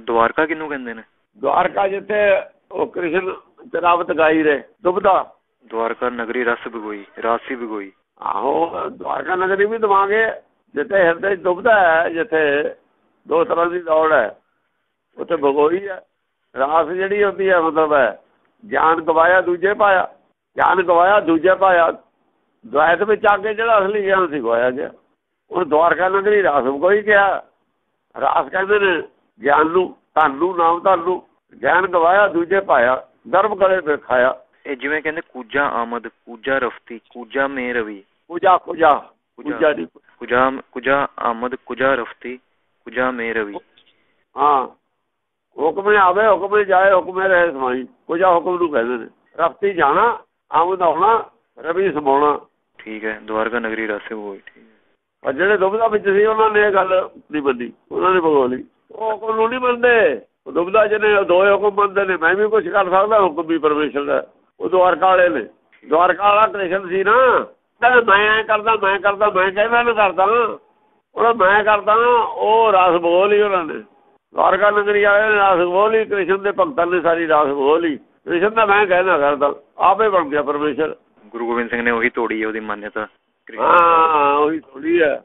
ਦਵਾਰਕਾ ਕਿਹਨੂੰ ਕਹਿੰਦੇ ਨੇ? ਦਵਾਰਕਾ ਜਿੱਥੇ ਉਹ ਕ੍ਰਿਸ਼ਨ ਤਰਾਵਤ ਗਾਈ ਰਹੇ ਦੁਬਦਾ। ਦਵਾਰਕਾ ਨਗਰੀ ਰਸ ਭਗੋਈ ਰਾਸੀ ਭਗੋਈ। ਆਹੋ ਦਵਾਰਕਾ ਨਗਰੀ ਵੀ ਦਵਾਂਗੇ ਜਿੱਥੇ ਹਿਰਦੇ 'ਚ ਡੁੱਬਦਾ ਹੈ ਜਿੱਥੇ ਦੋ ਤਰ੍ਹਾਂ ਦੀ ਦੌੜ ਹੈ। ਉੱਥੇ ਭਗੋਈ ਹੈ। ਰਾਸ ਜਿਹੜੀ ਹੁੰਦੀ ਹੈ ਮਤਲਬ ਹੈ ਗਿਆਨ ਗਵਾਇਆ ਦੂਜੇ ਪਾਇਆ ਗਿਆਨ ਗਵਾਇਆ ਦੂਜੇ ਪਾਇਆ। ਦਵਾਇਤ ਵਿੱਚ ਆ ਕੇ ਜਿਹੜਾ ਅਸਲੀ ਗਿਆਨ ਸੀ ਗਵਾਇਆ ਗਿਆ। ਉਹ ਦਵਾਰਕਾ ਨਗਰੀ ਰਾਸ ਕੋਈ ਕਿਹਾ। ਰਾਸ ਕਹਿੰਦੇ ਨੇ ਗਿਆਨ ਨੂੰ ਧਨ ਨਾਮ ਧਨ ਗਿਆਨ ਗਵਾਇਆ ਦੂਜੇ ਪਾਇਆ ਦਰਬ ਗਲੇ ਤੇ ਖਾਇਆ। ਇਹ ਜਿਵੇਂ ਕਹਿੰਦੇ ਕੂਜਾ ਆਮਦ ਕੂਜਾ ਰਫਤੀ ਕੂਜਾ ਮੇ ਰਵੀ ਕੁਜਾ ਕੁਜਾ ਕੁਜਾ ਦੀ ਕੁਜਾ ਕੁਜਾ ਆਮਦ ਕੁਜਾ ਰਫਤੀ ਕੁਜਾ ਮੇ ਰਵੀ ਹਾਂ। ਹੁਕਮੇ ਆਵੇ ਹੁਕਮੇ ਜਾਏ ਹੁਕਮੇ ਰਹੇ ਸਮਾਈ। ਕੁਜਾ ਹੁਕਮ ਨੂੰ ਕਹਿੰਦੇ ਨੇ। ਰਫਤੀ ਜਾਣਾ ਆਮਦ ਆਉਣਾ ਰਵੀ ਸਮਾਉਣਾ। ਠੀਕ ਹੈ ਦਵਾਰਕਾ ਨਗਰੀ ਰਸ ਭਗੋਈ ਠੀਕ ਹੈ। ਪਰ ਜਿਹੜੇ ਦੁਬਦਾ ਵਿੱਚ ਸੀ ਉਹਨਾਂ ਨੇ ਇਹ ਗੱਲ ਨਹੀਂ ਮੰਨੀ। ਉਹਨਾਂ ਨੇ ਭਗੋਲੀ। ਉਹ ਹੁਕਮ ਨੂੰ ਨਹੀਂ ਮੰਨਦੇ। ਦੁਬਦਾ ਜਿਹਨੇ ਦੋ ਹੁਕਮ ਮੰਨਦੇ ਨੇ। ਮੈਂ ਵੀ ਕੁਝ ਕਰ ਸਕਦਾ ਹੁਕਮ ਵੀ ਪਰਮੇਸ਼ਰ ਦਾ। ਉਹ ਦਵਾਰਕਾ ਵਾਲੇ ਨੇ। ਦਵਾਰਕਾ ਵਾਲਾ ਕ੍ਰਿਸ਼ਨ ਸੀ ਨਾ। ਕਹਿੰਦਾ ਮੈਂ ਐ ਕਰਦਾ ਮੈਂ ਕਰਦਾ ਮੈਂ ਕਹਿੰਦਾ ਨਾ ਕਰਦਾ। ਉਹ ਮੈਂ ਕਰਦਾ ਉਹ ਰਸ ਬੋਲ ਹੀ ਉਹਨਾਂ ਨੇ। ਦਵਾਰਕਾ ਨਗਰੀ ਵਾਲੇ ਨੇ ਰਸ ਬੋਲ ਹੀ ਕ੍ਰਿਸ਼ਨ ਦੇ ਭਗਤਾਂ ਨੇ ਸਾਰੀ ਰਸ ਬੋਲ ਹੀ। ਕ੍ਰਿਸ਼ਨ ਦਾ ਮੈਂ ਕਹਿਣਾ ਕਰਦਾ ਆਪੇ ਬਣ ਗਿਆ ਪਰਮੇਸ਼ਰ। ਗੁਰੂ ਗੋਬਿੰਦ ਸਿੰਘ ਨੇ ਉਹੀ ਤੋੜੀ ਹੈ ਉਹਦੀ ਕ੍ਰਿਸ਼ਨ ਹਾਂ ਉਹੀ ਥੋੜੀ ਹੈ।